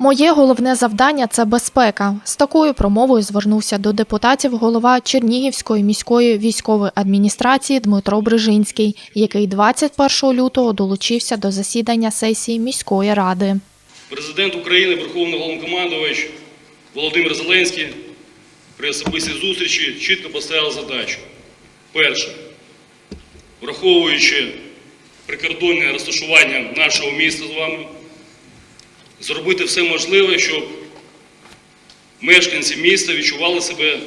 Моє головне завдання це безпека. З такою промовою звернувся до депутатів голова Чернігівської міської військової адміністрації Дмитро Брижинський, який 21 лютого долучився до засідання сесії міської ради. Президент України, Верховний Головнокомандувач Володимир Зеленський при особистій зустрічі чітко поставив задачу. Перше, враховуючи прикордонне розташування нашого міста з вами, зробити все можливе, щоб мешканці міста відчували себе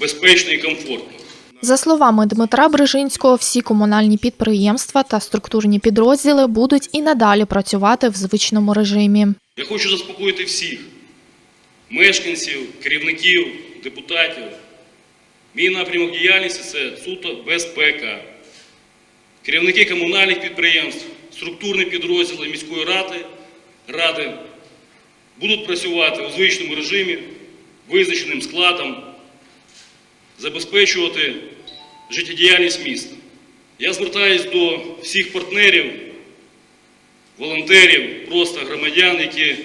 безпечно і комфортно. За словами Дмитра Брижинського, всі комунальні підприємства та структурні підрозділи будуть і надалі працювати в звичному режимі. Я хочу заспокоїти всіх мешканців, керівників, депутатів. Мій напрямок діяльності це суто безпека. Керівники комунальних підприємств, структурні підрозділи міської ради, ради будуть працювати у звичному режимі, визначеним складом, забезпечувати життєдіяльність міста. Я звертаюсь до всіх партнерів волонтерів, просто громадян, які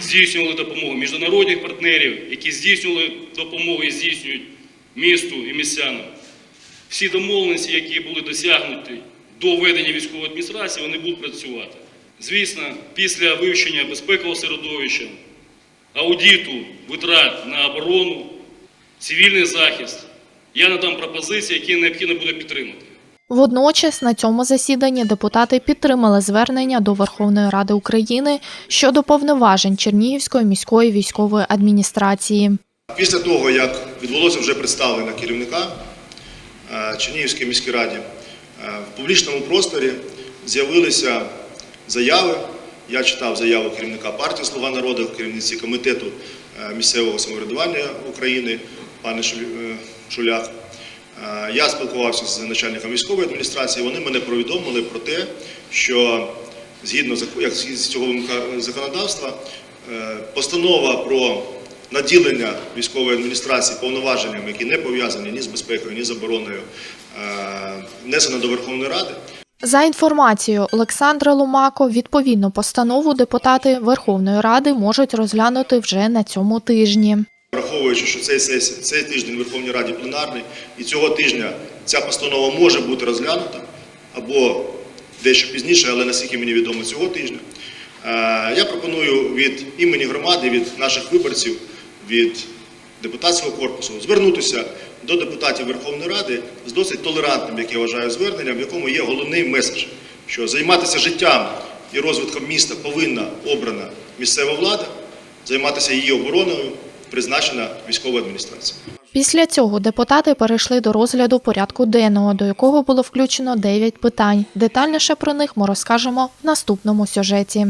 здійснювали допомогу, міжнародних партнерів, які здійснювали допомогу і здійснюють місту і містянам. Всі домовленості, які були досягнуті до введення військової адміністрації, вони будуть працювати. Звісно, після вивчення безпекового середовища, аудиту, витрат на оборону, цивільний захист, я надам пропозиції, які необхідно буде підтримати. Водночас на цьому засіданні депутати підтримали звернення до Верховної Ради України щодо повноважень Чернігівської міської військової адміністрації. Після того, як відбулося вже представлення керівника е, Чернігівської міській раді, е, в публічному просторі з'явилися заяви. Я читав заяву керівника партії Слуга народу, керівниці комітету е, місцевого самоврядування України, пане е, Шулях. Е, Я спілкувався з начальником військової адміністрації. Вони мене повідомили про те, що згідно з цього законодавства, постанова про наділення військової адміністрації повноваженнями, які не пов'язані ні з безпекою, ні з обороною, внесена до Верховної Ради. За інформацією Олександра Ломако, відповідну постанову депутати Верховної Ради можуть розглянути вже на цьому тижні. Враховуючи, що цей, сесія, цей тиждень в Верховній Раді пленарний, і цього тижня ця постанова може бути розглянута або дещо пізніше, але наскільки мені відомо цього тижня. е, Я пропоную від імені громади, від наших виборців, від депутатського корпусу звернутися до депутатів Верховної Ради з досить толерантним, як я вважаю, зверненням, в якому є головний меседж, що займатися життям і розвитком міста повинна обрана місцева влада, займатися її обороною призначена військова адміністрація. Після цього депутати перейшли до розгляду порядку денного, до якого було включено 9 питань. Детальніше про них ми розкажемо в наступному сюжеті.